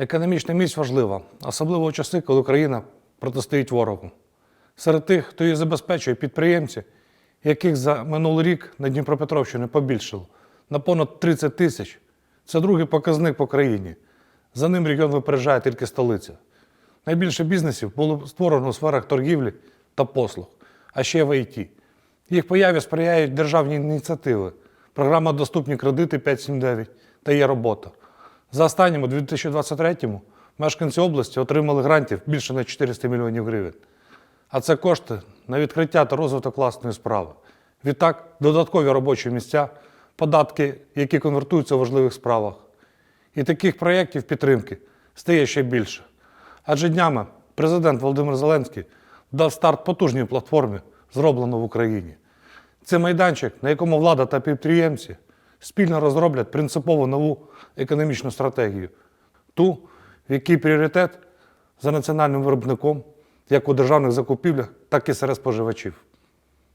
Економічна міць важлива, особливо у часи, коли Україна протистоїть ворогу. Серед тих, хто її забезпечує підприємці, яких за минулий рік на Дніпропетровщині побільшало на понад 30 тисяч. Це другий показник по країні. За ним регіон випереджає тільки столиця. Найбільше бізнесів було створено у сферах торгівлі та послуг, а ще в ІТ. Їх появі сприяють державні ініціативи, програма Доступні кредити 579 та є робота. За останнім у 2023-му мешканці області отримали грантів більше на 400 мільйонів гривень. А це кошти на відкриття та розвиток власної справи. Відтак, додаткові робочі місця, податки, які конвертуються у важливих справах. І таких проєктів підтримки стає ще більше. Адже днями президент Володимир Зеленський дав старт потужній платформі, зроблено в Україні. Це майданчик, на якому влада та підприємці спільно розроблять принципово нову економічну стратегію, ту, в якій пріоритет за національним виробником, як у державних закупівлях, так і серед споживачів.